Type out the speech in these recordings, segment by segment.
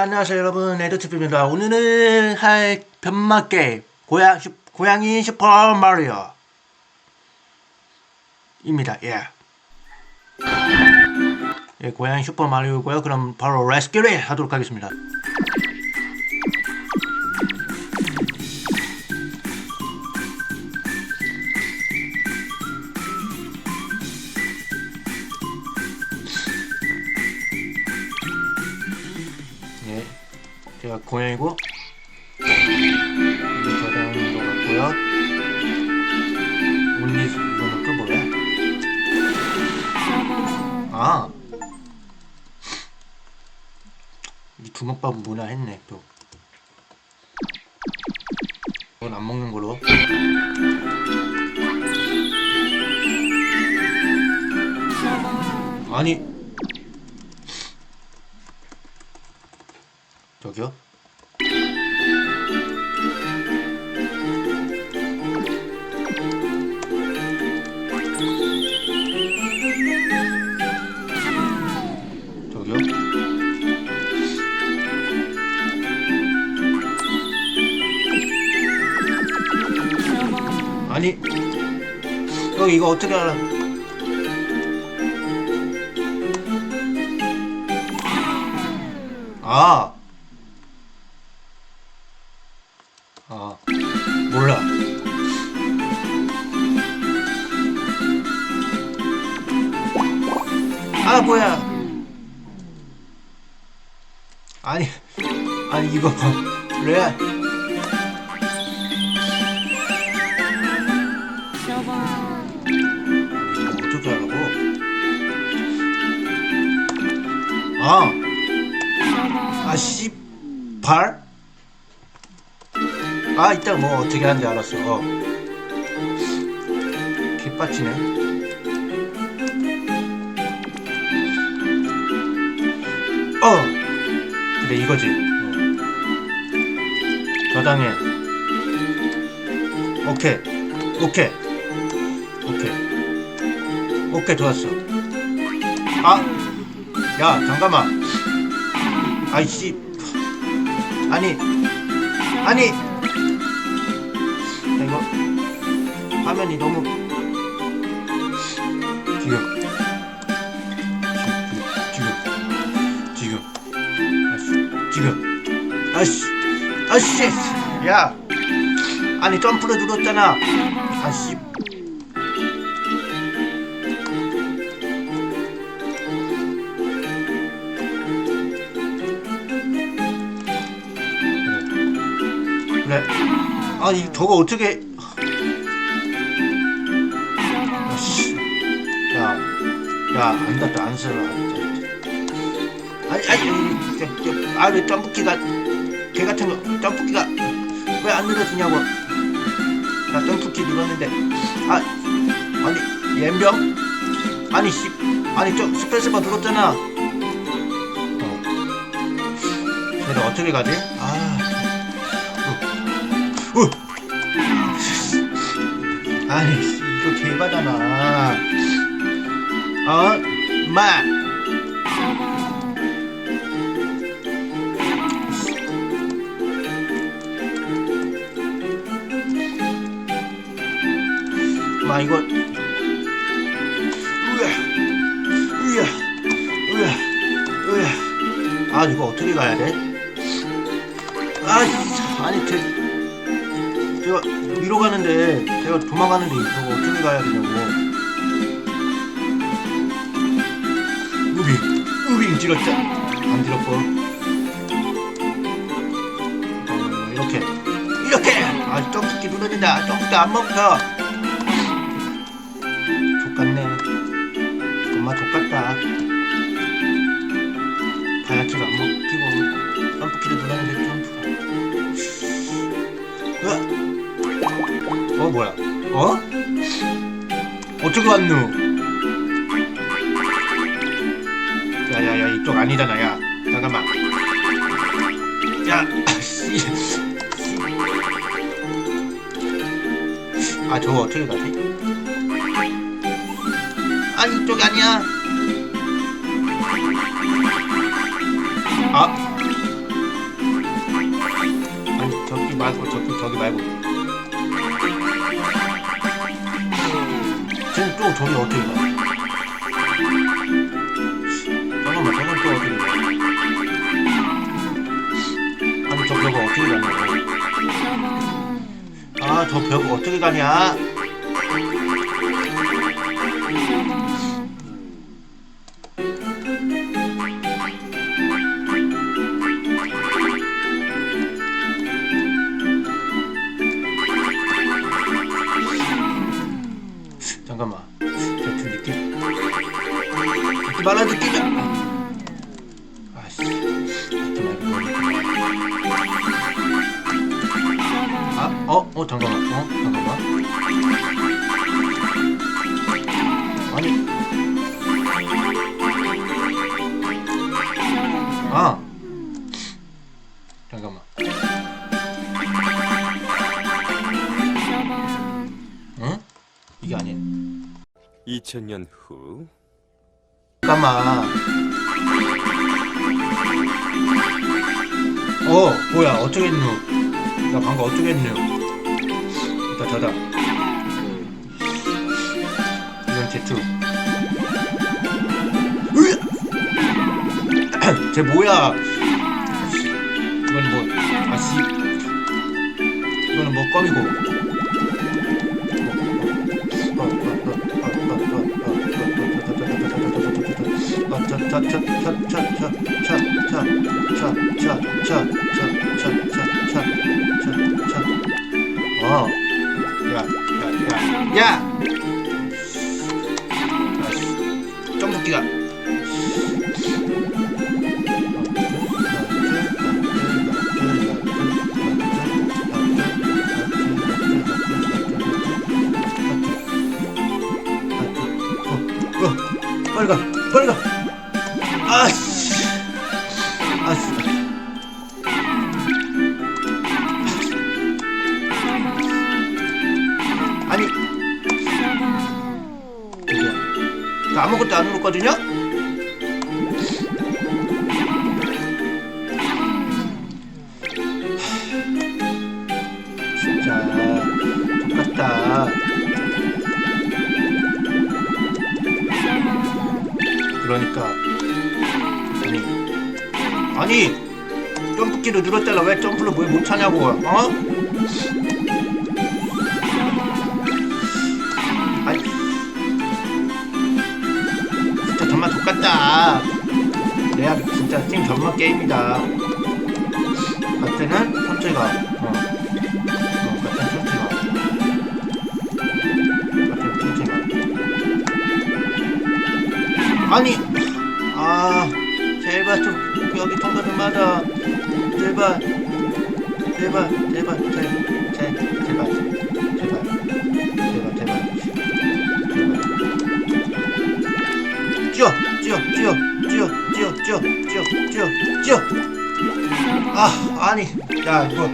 안녕하세요 여러분. 에드트입니다. 오늘은 할 변마 게임 고양, 슈, 고양이 슈퍼 마리오 입니다. 예. 예 고양이 슈퍼 마리오고요. 그럼 바로 레스큐를 하도록 하겠습니다 제가 고양이고 저장인 것 같고요 온리스 이거는 그 뭐야 아. 이 주먹밥은 뭐나 했네 또. 이건 안 먹는 걸로. 아니. 저기요? 아니 여기 이거 어떻게 알아? 아. 아. 몰라. 아, 뭐야. 아니, 아니, 이거, 레알. 이거 어떻게 하라고? 아, 아, 씨, 발? 아, 이따 뭐 어떻게 하는지 알았어. 개빠치네. 어! 그래, 이거지. 어. 저장해. 오케이. 오케이. 오케이. 오케이, 좋았어. 아! 야, 잠깐만. 아이씨. 아니. 아니! 야, 이거. 화면이 너무. 지 아씨. 아씨. 야. 아니, 점프를 눌렀잖아. 아씨. 그래. 아니 저거 어떻게? 아씨. 야, 야, 안 닿다 안 쓰러. 아니, 아니, 저, 저, 아, 왜 점프키가 개 같은 거 점프키가 왜안 눌러지냐고. 나 점프키 눌렀는데, 아, 아니, 옌병? 아니, 씨, 아니, 저 스페이스바 눌렀잖아. 어. 걔들 어떻게 가지? 아. 어. 아니 씨, 이거 개바잖아 어? 마 마 이거. 으야. 으야. 으야. 으야. 아 이거 어떻게 가야 돼? 아 아니 제 제가 위로 가는데 제가 도망가는데 저거 어떻게 가야 되냐고. 우빙 찌렀자 안 찌렀고. 어, 이렇게. 이렇게. 아 점프기 누르는다. 점프기 안 멈춰 족같네 정말 족같다 다이아키가 안 먹히고 점프키를 누르는데 점프가 으아. 어 뭐야? 어? 어떻게 왔누? 야야야 이쪽 아니잖아 야 잠깐만 야 씨. 아 저거 어떻게 가지? 아니 이쪽이 아니야. 아. 아니 저기 말고 저기 저기 말고. 지금 또 저기 어떻게 가? 잠깐만 저건 또 어떻게 가? 아니 저 벽을 어떻게 가냐? 아저 벽을 어떻게 가냐? 잠깐만 저 느낌 느낌 말아 느낌이 아씨 느낌 말고 아, 어, 어, 잠깐만, 어, 잠깐만. 아니. 아. 2000년 후 잠깐만. 어, 뭐야, 어쩌겠노. 나 방금 어쩌겠노. 나 닫아. 이건 제투. 으! 쟤 뭐야? 이건 뭐, 아씨. 이거는 뭐 껌이고. 어, 야, 야, 야, 야! 어, 빨리 가, 빨리 가. 아씨, 아씨. 아니, 나 아무것도 안 눌렀거든요? 진짜 똑같다. 그러니까 아니 점프키를 눌렀다가 왜 점프를 왜 못하냐고 어? 아니 진짜 정말 똑같다. 레아 진짜 생 전문 게임이다. 같은 천천히 가 어. 어 같은 천천히 가 같은 천천히 가 아니 아 제발 좀 여기 통과 좀 하자 제발. 제발 제발 제, 제, 제발. 제발. 제발 제발. 뛰어 뛰어 뛰어 뛰어 뛰어 뛰어 뛰어 뛰어 뛰어. 아 아니 야 이거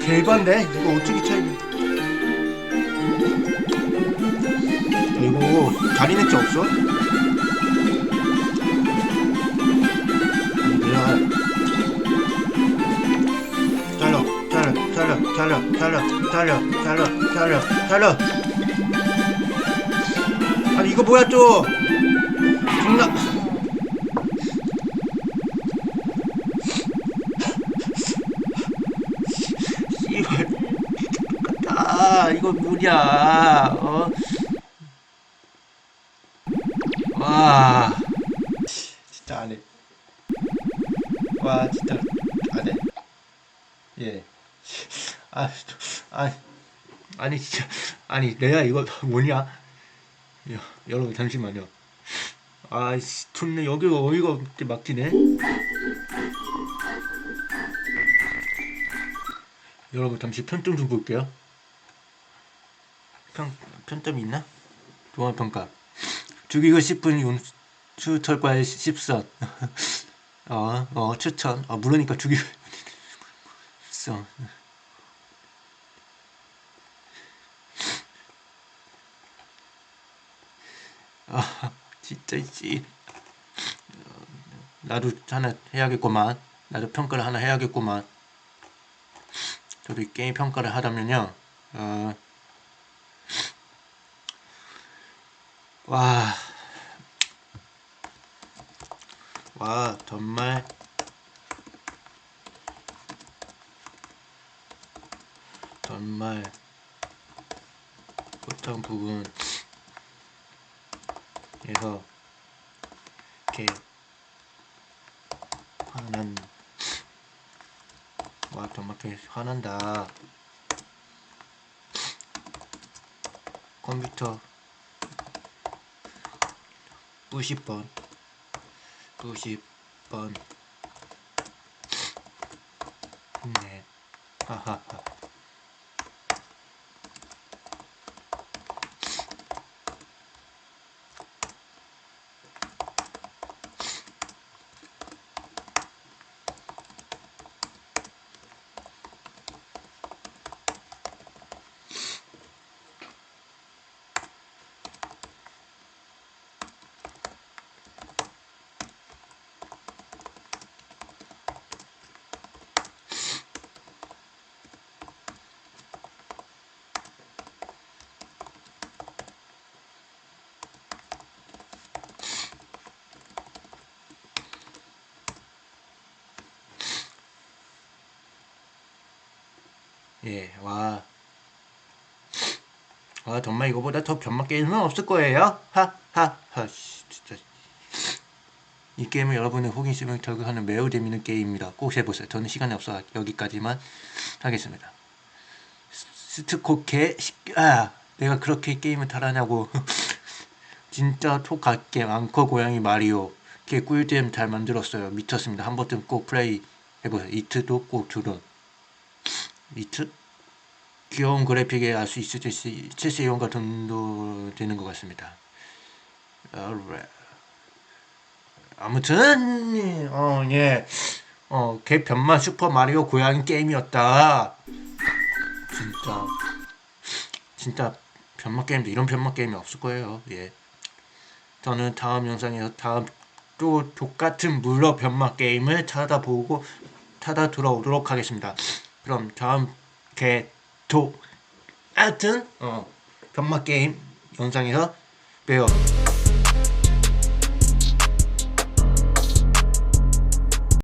대박인데? 이거 어떻게 차이 이거 다리 넷째 없어? 달려 달려 달려 달려 달려 달려. 아니 이거 뭐야 또? 장난. 씨발 똑같다 이거 뭐냐 어? 와. 진짜 안해. 와 진짜 안해. 예. 아, 아, 아니 진짜. 아니 내가 이거 뭐냐? 야, 여러분 잠시만요. 아이씨 좋네. 여기가 어이가 없게 막히네. 여러분 잠시 편점 좀 볼게요. 평, 편점이 있나? 종합평가. 죽이고 싶은 윤수 철과의 십선. 어, 어, 추천. 어, 물으니까 죽이고 싶 아 진짜 씨 나도 하나 해야겠구만. 나도 평가를 하나 해야겠구만. 저도 이 게임 평가를 하다면요. 어, 와, 와 정말. 정말. 어떤 부분 에서 이렇게 화난 와 되게 화난다. 컴퓨터 수십 번 수십 번. 네. 하하하 예, 와. 아, 정말 이거보다 더 변막 게임은 없을 거예요. 하, 하, 하, 씨, 진짜. 이 게임은 여러분의 호기심을 저격하는 매우 재밌는 게임입니다. 꼭 해보세요. 저는 시간이 없어 여기까지만 하겠습니다. 스트코케 아 내가 그렇게 게임을 잘하냐고 진짜 톡같게 앙커 고양이 마리오 개 꿀잼 잘 만들었어요 미쳤습니다 한 번쯤 꼭 플레이 해보세요 이트도 꼭 들어 이트 귀여운 그래픽에 알 수 있을지 7세 정도 되는 것 같습니다. 아무튼 어 예 어, 개 변만 슈퍼 마리오 고양이 게임이었다. 진짜 진짜 변막 게임도 이런 변막 게임이 없을 거예요. 예. 저는 다음 영상에서 다음 또 똑같은 물러 변막 게임을 찾아보고 찾아 들어오도록 하겠습니다. 그럼 다음 개도 하여튼 어 변막 게임 영상에서 봬요.